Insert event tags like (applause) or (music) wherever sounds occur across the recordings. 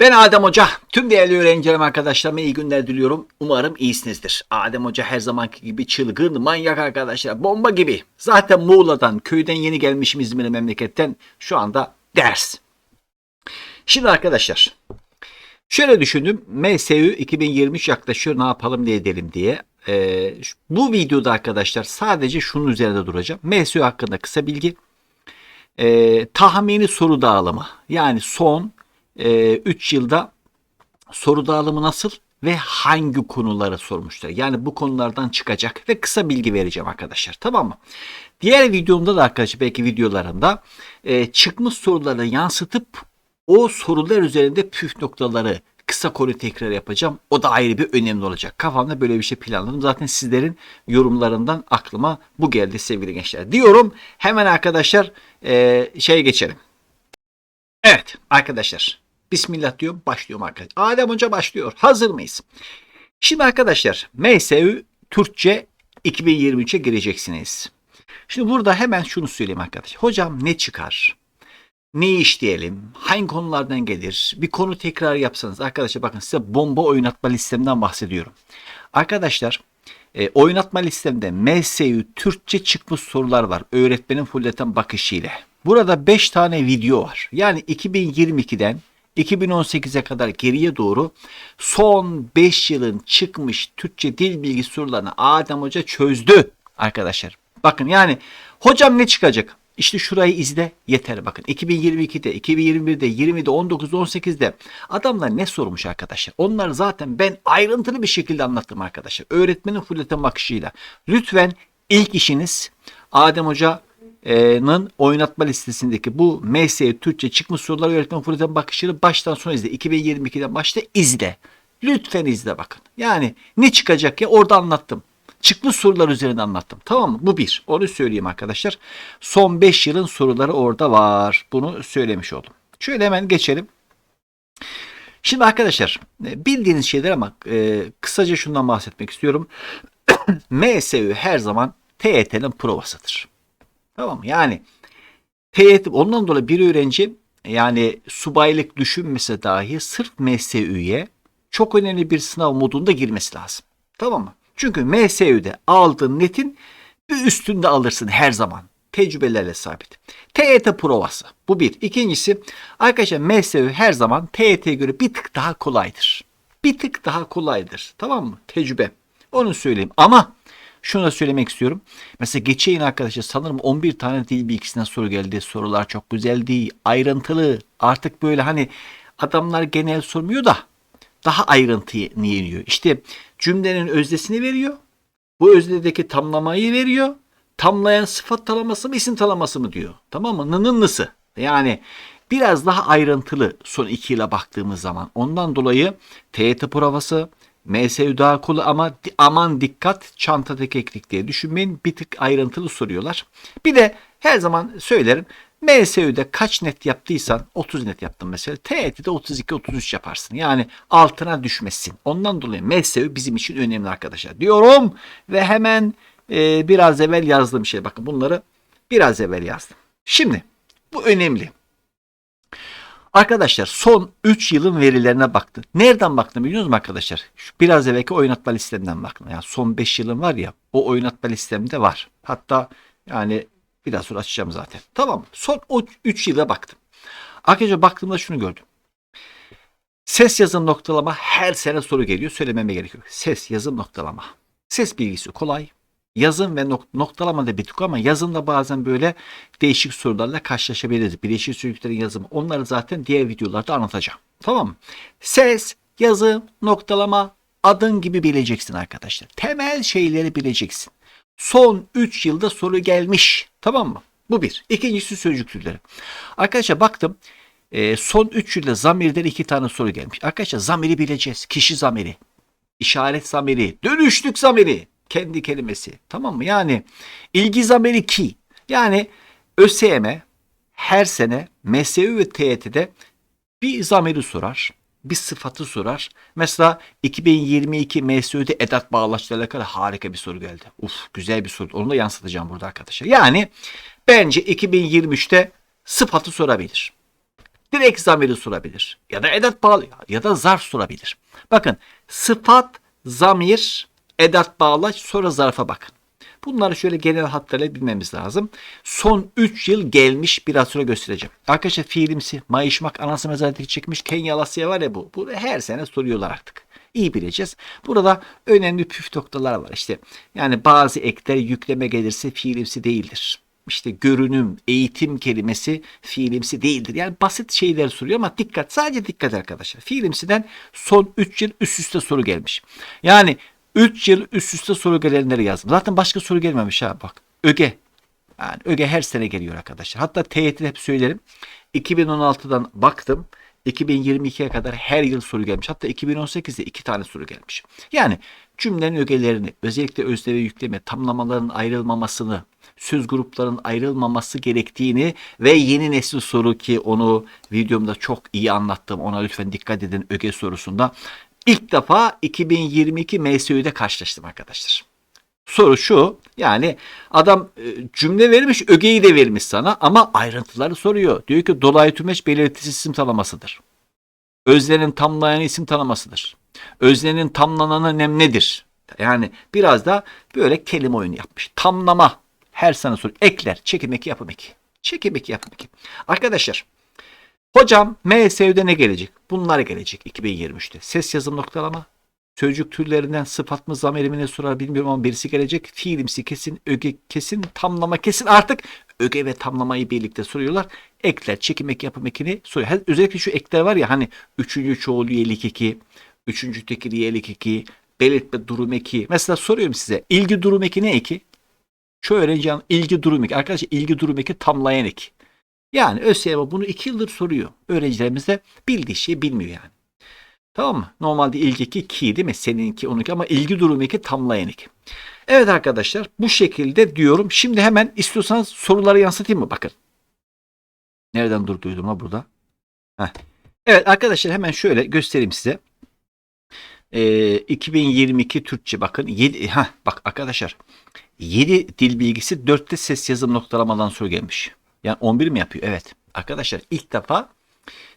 Ben Adem Hoca. Tüm değerli öğrencilerim arkadaşlarıma iyi günler diliyorum. Umarım iyisinizdir. Adem Hoca her zamanki gibi çılgın, manyak arkadaşlar. Bomba gibi. Zaten Muğla'dan, köyden yeni gelmişim İzmir'e memleketten. Şu anda ders. Şimdi arkadaşlar. Şöyle düşündüm. MSU 2023 yaklaşıyor ne yapalım ne edelim diye. Ee, bu videoda arkadaşlar sadece şunun üzerinde duracağım. MSU hakkında kısa bilgi. Ee, tahmini soru dağılımı. Yani son 3 yılda soru dağılımı nasıl ve hangi konuları sormuşlar. Yani bu konulardan çıkacak ve kısa bilgi vereceğim arkadaşlar. Tamam mı? Diğer videomda da arkadaşlar belki videolarında e, çıkmış soruları yansıtıp o sorular üzerinde püf noktaları kısa konu tekrar yapacağım. O da ayrı bir önemli olacak. Kafamda böyle bir şey planladım. Zaten sizlerin yorumlarından aklıma bu geldi sevgili gençler. Diyorum hemen arkadaşlar e, şeye geçelim. Evet arkadaşlar Bismillah diyorum başlıyorum arkadaşlar. Adem Hoca başlıyor. Hazır mıyız? Şimdi arkadaşlar MSU Türkçe 2023'e gireceksiniz. Şimdi burada hemen şunu söyleyeyim arkadaşlar. Hocam ne çıkar? Ne işleyelim? Hangi konulardan gelir? Bir konu tekrar yapsanız. Arkadaşlar bakın size bomba oynatma listemden bahsediyorum. Arkadaşlar e, oynatma listemde MSU Türkçe çıkmış sorular var. Öğretmenin fulleten bakışıyla. Burada 5 tane video var. Yani 2022'den 2018'e kadar geriye doğru son 5 yılın çıkmış Türkçe dil bilgi sorularını Adem Hoca çözdü arkadaşlar. Bakın yani hocam ne çıkacak? İşte şurayı izle yeter bakın. 2022'de, 2021'de, 20'de, 19'da, 18'de adamlar ne sormuş arkadaşlar? Onlar zaten ben ayrıntılı bir şekilde anlattım arkadaşlar. Öğretmenin fulleten bakışıyla. Lütfen ilk işiniz Adem Hoca Nın oynatma listesindeki bu MS Türkçe çıkmış sorular öğretmen fulleten bakışları baştan sona izle. 2022'den başta izle. Lütfen izle bakın. Yani ne çıkacak ya orada anlattım. Çıkmış sorular üzerinde anlattım. Tamam mı? Bu bir. Onu söyleyeyim arkadaşlar. Son 5 yılın soruları orada var. Bunu söylemiş oldum. Şöyle hemen geçelim. Şimdi arkadaşlar bildiğiniz şeyler ama e, kısaca şundan bahsetmek istiyorum. (coughs) MSU her zaman TET'nin provasıdır. Tamam mı? Yani TYT ondan dolayı bir öğrenci yani subaylık düşünmese dahi sırf MSÜ'ye çok önemli bir sınav modunda girmesi lazım. Tamam mı? Çünkü MSÜ'de aldığın netin bir üstünde alırsın her zaman. Tecrübelerle sabit. TYT provası. Bu bir. İkincisi arkadaşlar MSÜ her zaman TYT'ye göre bir tık daha kolaydır. Bir tık daha kolaydır. Tamam mı? Tecrübe. Onu söyleyeyim. Ama şunu da söylemek istiyorum. Mesela geçen arkadaşlar sanırım 11 tane dil bilgisinden soru geldi. Sorular çok güzeldi. Ayrıntılı. Artık böyle hani adamlar genel sormuyor da daha ayrıntıyı iniyor. İşte cümlenin özdesini veriyor. Bu özdedeki tamlamayı veriyor. Tamlayan sıfat talaması mı isim talaması mı diyor. Tamam mı? Nının nısı. Yani biraz daha ayrıntılı son iki yıla baktığımız zaman. Ondan dolayı TYT provası, MSU daha kolay ama aman dikkat çantadaki eklik diye düşünmeyin. Bir tık ayrıntılı soruyorlar. Bir de her zaman söylerim MSU'de kaç net yaptıysan 30 net yaptın mesela. TET'de 32-33 yaparsın. Yani altına düşmesin. Ondan dolayı MSU bizim için önemli arkadaşlar diyorum. Ve hemen e, biraz evvel yazdığım şey. Bakın bunları biraz evvel yazdım. Şimdi bu önemli. Arkadaşlar son 3 yılın verilerine baktım. Nereden baktım biliyor musunuz arkadaşlar? Şu biraz evvelki oynatma listemden baktım. Yani son 5 yılın var ya o oynatma listemde var. Hatta yani biraz sonra açacağım zaten. Tamam Son 3 yıla baktım. Arkadaşlar baktığımda şunu gördüm. Ses yazım noktalama her sene soru geliyor. Söylememe gerek yok. Ses yazım noktalama. Ses bilgisi kolay yazın ve noktalama da bitik ama yazında bazen böyle değişik sorularla karşılaşabiliriz. Bileşik sözcüklerin yazımı. Onları zaten diğer videolarda anlatacağım. Tamam? Ses, yazı, noktalama, adın gibi bileceksin arkadaşlar. Temel şeyleri bileceksin. Son 3 yılda soru gelmiş. Tamam mı? Bu bir. İkincisi sözcük türleri. Arkadaşlar baktım. E, son 3 yılda zamirden iki tane soru gelmiş. Arkadaşlar zamiri bileceğiz. Kişi zamiri, işaret zamiri, dönüşlük zamiri kendi kelimesi. Tamam mı? Yani ilgi zamiri ki. Yani ÖSYM her sene MSU ve TYT'de bir zamiri sorar. Bir sıfatı sorar. Mesela 2022 MSU'de edat bağlaçlarıyla alakalı harika bir soru geldi. Uf güzel bir soru. Onu da yansıtacağım burada arkadaşlar. Yani bence 2023'te sıfatı sorabilir. direkt zamiri sorabilir. Ya da edat bağlı ya da zarf sorabilir. Bakın sıfat, zamir, edat bağlaç sonra zarfa bakın. Bunları şöyle genel hatlarıyla bilmemiz lazım. Son 3 yıl gelmiş biraz sonra göstereceğim. Arkadaşlar fiilimsi, mayışmak, anası mezarlık çekmiş Kenya Alasya var ya bu. Bunu her sene soruyorlar artık. İyi bileceğiz. Burada önemli püf noktalar var. İşte yani bazı ekler yükleme gelirse fiilimsi değildir. İşte görünüm, eğitim kelimesi fiilimsi değildir. Yani basit şeyler soruyor ama dikkat, sadece dikkat arkadaşlar. Fiilimsiden son 3 yıl üst üste soru gelmiş. Yani 3 yıl üst üste soru gelenleri yazdım. Zaten başka soru gelmemiş ha bak. Öge. Yani öge her sene geliyor arkadaşlar. Hatta TYT'de hep söylerim. 2016'dan baktım. 2022'ye kadar her yıl soru gelmiş. Hatta 2018'de iki tane soru gelmiş. Yani cümlenin ögelerini, özellikle özne ve yükleme, tamlamaların ayrılmamasını, söz gruplarının ayrılmaması gerektiğini ve yeni nesil soru ki onu videomda çok iyi anlattım. Ona lütfen dikkat edin öge sorusunda. İlk defa 2022 MSÜ'de karşılaştım arkadaşlar. Soru şu yani adam e, cümle vermiş ögeyi de vermiş sana ama ayrıntıları soruyor. Diyor ki dolayı tümeç belirtisi isim tanımasıdır. Öznenin tamlayan isim tanımasıdır. Öznenin tamlananı nem nedir? Yani biraz da böyle kelime oyunu yapmış. Tamlama her sana soru. Ekler çekim eki yapım eki. Çekim eki yapım eki. Arkadaşlar hocam MSÜ'de ne gelecek? Bunlar gelecek 2023'te. Ses yazım noktalama, Sözcük türlerinden sıfat mı zamir mi ne sorar bilmiyorum ama birisi gelecek. Fiilimsi kesin, öge kesin, tamlama kesin. Artık öge ve tamlamayı birlikte soruyorlar. Ekler, çekim ek yapım ekini soruyor. Özellikle şu ekler var ya hani üçüncü çoğul üyelik eki, üçüncü tekil üyelik eki, belirtme durum eki. Mesela soruyorum size ilgi durum eki ne eki? Şu öğrenci ilgi durum eki. Arkadaşlar ilgi durum eki tamlayan eki. Yani ÖSYM bunu iki yıldır soruyor. Öğrencilerimiz de bildiği şeyi bilmiyor yani. Tamam mı? Normalde ilgi 2 ki değil mi? Seninki onunki ama ilgi durumu 2 tamlayan 2. Evet arkadaşlar bu şekilde diyorum. Şimdi hemen istiyorsanız soruları yansıtayım mı? Bakın. Nereden durduydum ha burada? Heh. Evet arkadaşlar hemen şöyle göstereyim size. Ee, 2022 Türkçe bakın. 7, ha bak arkadaşlar. 7 dil bilgisi 4'te ses yazım noktalamadan soru gelmiş. Yani 11 mi yapıyor? Evet. Arkadaşlar ilk defa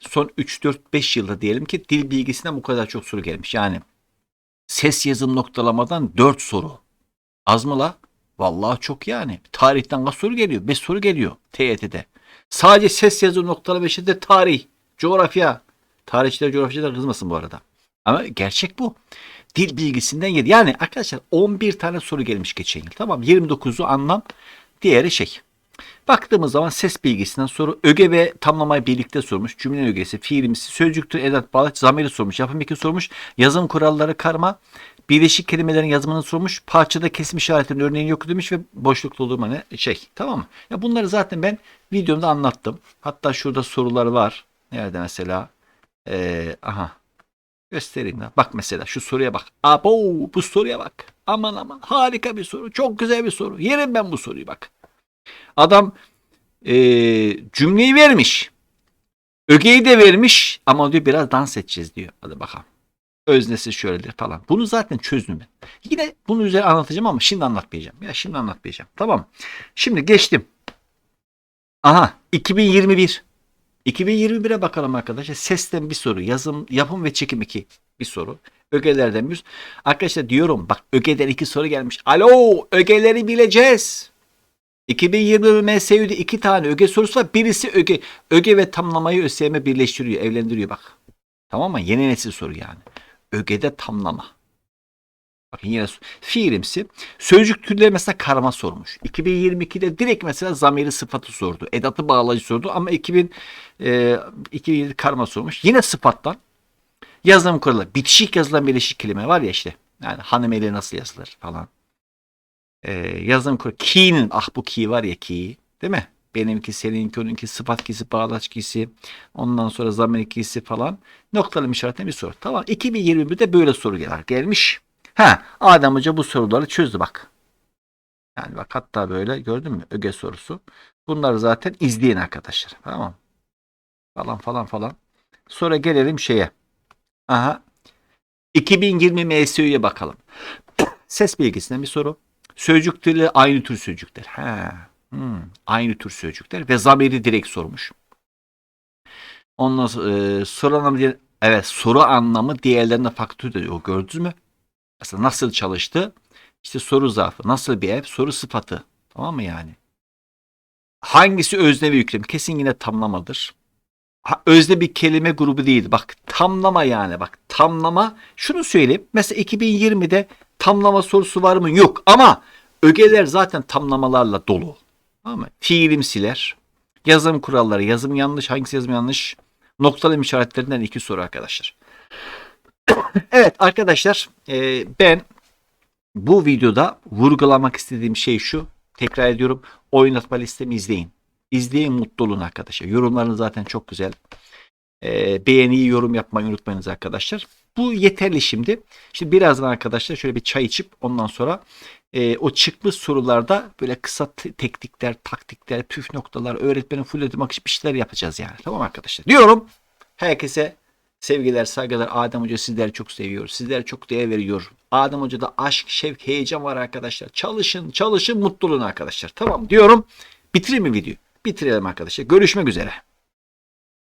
son 3-4-5 yılda diyelim ki dil bilgisinden bu kadar çok soru gelmiş. Yani ses yazım noktalamadan 4 soru. Az mı la? Vallahi çok yani. Tarihten kaç soru geliyor? 5 soru geliyor TYT'de. Sadece ses yazım noktalama de tarih, coğrafya. Tarihçiler coğrafyacılar kızmasın bu arada. Ama gerçek bu. Dil bilgisinden 7. Yani arkadaşlar 11 tane soru gelmiş geçen yıl. Tamam 29'u anlam, diğeri şey. Baktığımız zaman ses bilgisinden soru öge ve tamlamayı birlikte sormuş. Cümle ögesi, fiilimsi, sözcüktür, edat, bağlaç, zamiri sormuş. Yapım eki sormuş. Yazım kuralları karma. Birleşik kelimelerin yazımını sormuş. Parçada kesim işaretinin örneğini yok demiş ve boşluk doldurma ne şey. Tamam mı? Ya bunları zaten ben videomda anlattım. Hatta şurada sorular var. Nerede mesela? Ee, aha. Göstereyim ya. Bak mesela şu soruya bak. Abo bu soruya bak. Aman aman harika bir soru. Çok güzel bir soru. Yerim ben bu soruyu bak. Adam e, cümleyi vermiş. Ögeyi de vermiş ama diyor biraz dans edeceğiz diyor. Hadi bakalım. Öznesi şöyledir falan. Bunu zaten çözdüm ben. Yine bunu üzerine anlatacağım ama şimdi anlatmayacağım. Ya şimdi anlatmayacağım. Tamam. Şimdi geçtim. Aha 2021. 2021'e bakalım arkadaşlar. Sesten bir soru. Yazım, yapım ve çekim iki bir soru. Ögelerden bir Arkadaşlar diyorum bak ögeden iki soru gelmiş. Alo ögeleri bileceğiz. 2020 MSÜ'de iki tane öge sorusu var. Birisi öge. Öge ve tamlamayı ÖSYM birleştiriyor, evlendiriyor bak. Tamam mı? Yeni nesil soru yani. Ögede tamlama. Bakın yine fiilimsi. Sözcük türleri mesela karma sormuş. 2022'de direkt mesela zamiri sıfatı sordu. Edatı bağlacı sordu ama 2000 e, 2007 karma sormuş. Yine sıfattan yazılım kuralı. Bitişik yazılan birleşik kelime var ya işte. Yani hanımeli nasıl yazılır falan e, yazım kuralı. Ki'nin ah bu ki var ya ki değil mi? Benimki, seninki, onunki, sıfat kisi, bağlaç kisi, ondan sonra zamir kisi falan noktalı işaretli bir soru. Tamam 2021'de böyle soru gelir. Gelmiş. Ha Adem Hoca bu soruları çözdü bak. Yani bak hatta böyle gördün mü öge sorusu. Bunları zaten izleyin arkadaşlar. Tamam Falan falan falan. Sonra gelelim şeye. Aha. 2020 MSÜ'ye bakalım. (coughs) Ses bilgisinden bir soru. Sözcükleri aynı tür sözcükler. Ha. Hmm, aynı tür sözcükler ve zamiri direkt sormuş. Ondan sonra e, soru anlamı evet soru anlamı diğerlerine faktör ediyor. Gördünüz mü? Mesela nasıl çalıştı? İşte soru zarfı. Nasıl bir ev? Soru sıfatı. Tamam mı yani? Hangisi özne ve yüklem? Kesin yine tamlamadır. Ha, özne bir kelime grubu değil. Bak tamlama yani. Bak tamlama. Şunu söyleyeyim. Mesela 2020'de tamlama sorusu var mı? Yok. Ama ögeler zaten tamlamalarla dolu. Tamam mı? Fiilimsiler, yazım kuralları, yazım yanlış, hangisi yazım yanlış? Noktalama işaretlerinden iki soru arkadaşlar. (coughs) evet arkadaşlar e, ben bu videoda vurgulamak istediğim şey şu. Tekrar ediyorum. Oynatma listemi izleyin. İzleyin mutlu olun arkadaşlar. Yorumlarınız zaten çok güzel. E, beğeniyi yorum yapmayı unutmayınız arkadaşlar. Bu yeterli şimdi. Şimdi birazdan arkadaşlar şöyle bir çay içip ondan sonra e, o çıkmış sorularda böyle kısa te- teknikler, taktikler, püf noktalar, öğretmenin full ödemek için bir şeyler yapacağız yani. Tamam arkadaşlar. Diyorum. Herkese sevgiler, saygılar. Adem Hoca sizleri çok seviyor. Sizlere çok değer veriyor. Adem Hoca'da aşk, şevk, heyecan var arkadaşlar. Çalışın, çalışın, mutlu olun arkadaşlar. Tamam diyorum. Bitireyim mi videoyu? Bitirelim arkadaşlar. Görüşmek üzere.